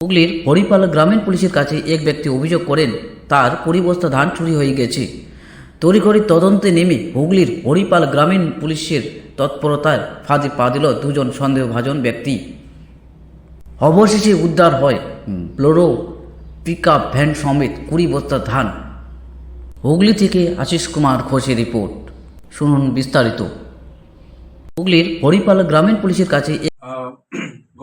হুগলির হরিপাল গ্রামীণ পুলিশের কাছে এক ব্যক্তি অভিযোগ করেন, তার কুড়ি বস্তা ধান চুরি হয়ে গেছে। তড়িঘড়ি তদন্তে নেমে হুগলির হরিপাল গ্রামীণ পুলিশের তৎপরতায় ফাঁদে পা দিল দুজন সন্দেহভাজন ব্যক্তি। অবশেষে উদ্ধার হয় ব্লোরো পিক আপ ভ্যান সমেত কুড়ি বস্তা ধান। হুগলি থেকে আশিস কুমার ঘোষের রিপোর্ট। শুনুন বিস্তারিত। হুগলির হরিপাল গ্রামীণ পুলিশের কাছে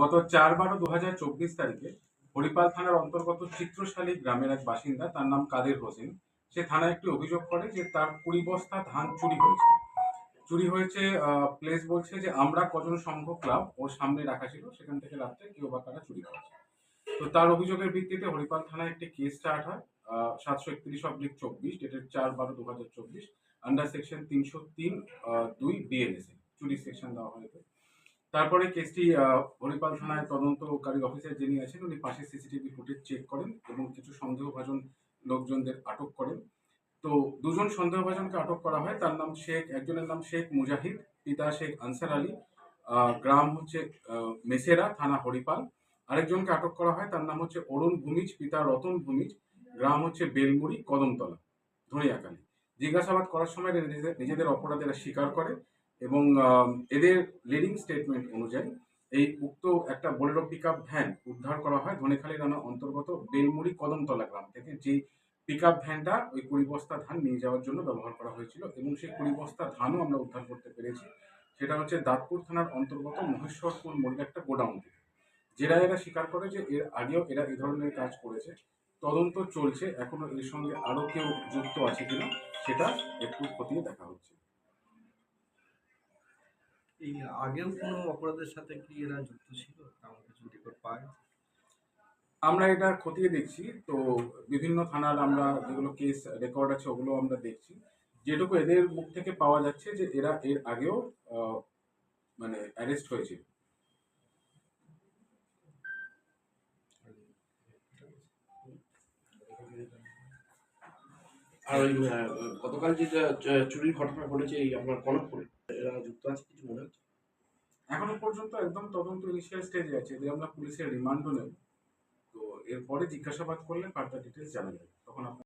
গত চার বারো দু হাজার চব্বিশ তারিখে হরিপাল থানার অন্তর্গত চিত্রশালী গ্রামের এক বাসিন্দা, তার নাম কাদের হোসেন, সে থানায় একটি অভিযোগ করে যে তার কুড়ি বস্তা ধান চুরি হয়েছে। চুরি হয়েছে প্লেস বলছে যে আমরা কজন সংঘ ক্লাব ওর সামনে রাখা ছিল, সেখান থেকে রাত্রে কেউ বা কারা চুরি করেছে। তো তার অভিযোগের ভিত্তিতে হরিপাল থানায় একটি কেস স্টার্ট হয় সাতশো একত্রিশ অব্লিক চব্বিশ ডেটের চার বারো দু হাজার চব্বিশ আন্ডার সেকশন তিনশো তিন দুই বিএনএসএ চুরি সেকশন দেওয়া হয়েছে তারপরে কেসটি হরিপাল থানায় তদন্তকারী অফিসার যিনি আছেন, উনি পাশে সিসিটিভি ফুটেজ চেক করেন এবং কিছু সন্দেহভাজন লোকজনদের আটক করেন। তো দুজন সন্দেহভাজনকে আটক করা হয়। তার নাম শেখ, একজনের নাম শেখ মুজাহিদ, পিতা শেখ আনসার আলী গ্রাম হচ্ছে মেসেরা থানা হরিপাল। আরেকজনকে আটক করা হয়, তার নাম হচ্ছে অরুণ ভূমিজ, পিতা রতন ভূমিজ, গ্রাম হচ্ছে বেলমুড়ি, কদমতলা ধনিয়াকালী জিজ্ঞাসাবাদ করার সময় নিজেদের নিজেদের অপরাধেরা স্বীকার করে। এবং এদের লিডিং স্টেটমেন্ট অনুযায়ী এই উক্ত একটা বোলেরো পিক আপ ভ্যান উদ্ধার করা হয় ধনেখালী রানা অন্তর্গত বেলমুড়ি কদমতলা গ্রাম থেকে। যে পিক আপ ভ্যানটা ওই কুড়ি বস্তা ধান নিয়ে যাওয়ার জন্য ব্যবহার করা হয়েছিল এবং সেই কুড়ি বস্তা ধানও আমরা উদ্ধার করতে পেরেছি। সেটা হচ্ছে দাঁতপুর থানার অন্তর্গত মহেশ্বরপুর মোড়ের একটা গোডাউন থেকে। যেটা এরা স্বীকার করে যে এর আগেও এরা এই ধরনের কাজ করেছে, তদন্ত চলছে, এখনও এর সঙ্গে আরও কেউ যুক্ত আছে কিনা, সেটা একটু খতিয়ে দেখা এই আগেও কোনো অপরাধের সাথে কি এরা যুক্ত ছিল? তেমন কিছু রেকর্ড পায়। আমরা এটা খতিয়ে দেখছি। তো বিভিন্ন থানার আমরা যেগুলো কেস রেকর্ড আছে ওগুলো আমরা দেখছি। যেটুকু এদের মুখ থেকে পাওয়া যাচ্ছে যে এরা এর আগেও মানে অ্যারেস্ট হয়েছিল আর ওই গতকাল যে চুরির ঘটনা ঘটেছে এই আপনার কনকপুরে এরা যুক্ত আছে কিছু মনে হচ্ছে এখনও পর্যন্ত একদম তদন্ত ইনিশিয়াল স্টেজে আছে এদের আমরা পুলিশের রিমান্ডও নেব তো এরপরে জিজ্ঞাসাবাদ করলে ফার্দার ডিটেলস জানা যাবে। তখন আপনার